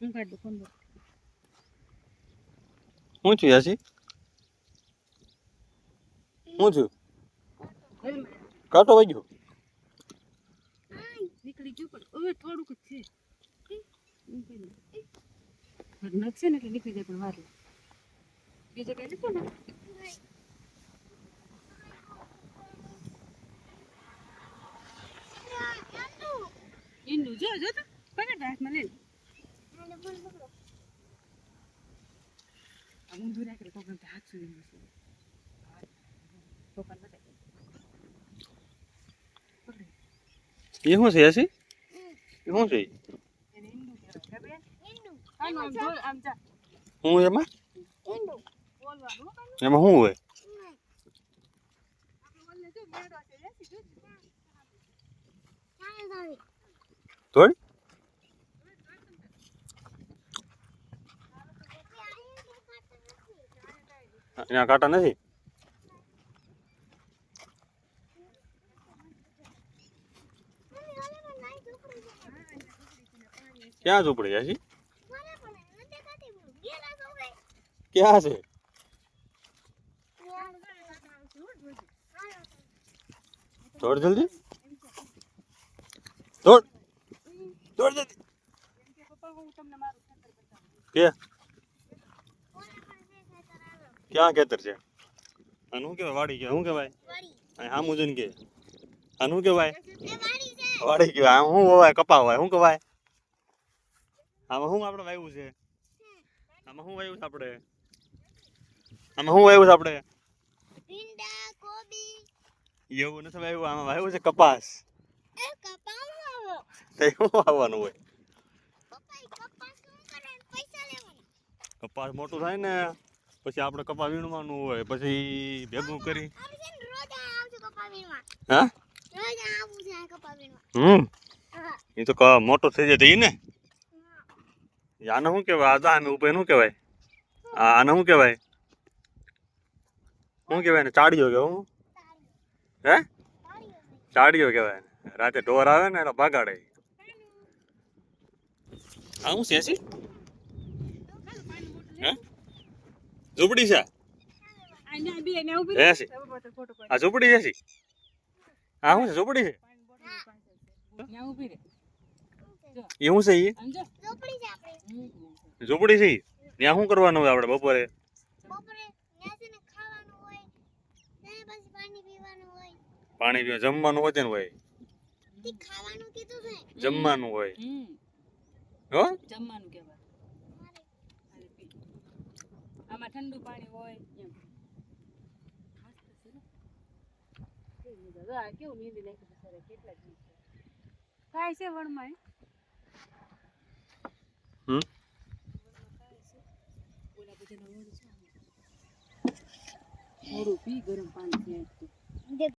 હું કાઢ દઉં ફોન. શું થયું યાસી? શું થયું કાંટો વાગ્યો. નીકળી ગયો પણ હવે થોડુંક જ છે. હું. નખશે ને એટલે નીકળી જાય પણ વાર. બીજે કઈ નથી ને? ઈંડું જો જો તો. પકડ હાથમાં લઈ લે. આ ઊંધું રાખી તો હાથ સુધી મૂકી. પકડ બતાય. પકડ. એ શું છે યાસી એ શું છે હું એમાં. એમાં શું હોય. તોડ એના કાંટા નથી? ક્યાં ઝૂંપડી છે? ક્યાં છે? દોડ જલ્દી. દોડ. દોડ જલ્દી. કે પપ્પા હું તમને મારું ખેતર બતાવું. કે ક્યાં ખેતર છે? અને શું કહેવાય વાડી કે શું કહેવાય? હા મુજન કે. આનું શું કહેવાય? વાડી કહેવાય. આમ શું હોવાય કપા હોય શું કહેવાય? આમાં શું આપણે વાવ્યું છે? આમાં શું વાવ્યું છે આપણે આમાં શું વાવ્યું છે આપણે એવું નથી વાવ્યું આમાં વાવ્યું છે કપાસ. એ શું આવવાનું હોય? પપ્પા કપાસ શું કરે પૈસા લેવાના? કપાસ મોટું થાય ને. પછી આપણે કપા વીણવાનું હોય પછી ભેગું કરી. હા? હમ. એ તો મોટો થઈ જાય ને? આને શું કહેવાય? આ તો આમે ઉપર શું કહેવાય? આને શું કહેવાય? શું કહેવાય ને ચાડીઓ કે હું? હે? ચાડીઓ કહેવાય રાતે ઢોર આવે ને એટલે ભાગાડે. આવું છે હે? ઝૂંપડી છે આ ન્યા બે ને ઊભી હે રહે. સી? હવે પાછળ ફોટો પાડ. આ ઝૂંપડી છે હા શું છે ઝૂંપડી છે પાણી છે. ન્યા ઊભી રહે. એ શું છે એ. ઝોપડી છે આપણે હમ. ઝૂંપડી છે ઈ? ત્યાં શું કરવાનું હોય આપણે બપોરે બપોરે ત્યાં છે ને ખાવાનું હોય ત્યાં પછી પાણી પીવાનું પીવા જમવાનું હોય છે ને હોય તે ખાવાનું કીધું છે જમવાનું હોય હો જમવાનું કહેવાય. આમાં ઠંડુ પાણી હોય એમ મસ્ત છે ને. કેવી નીંદી નાખ્યું બિચારા, કેટલા. કાંઈ છે વણમાં? હમ? ઓલા બધાના વણ છે આમાં. પી ગરમ પાણી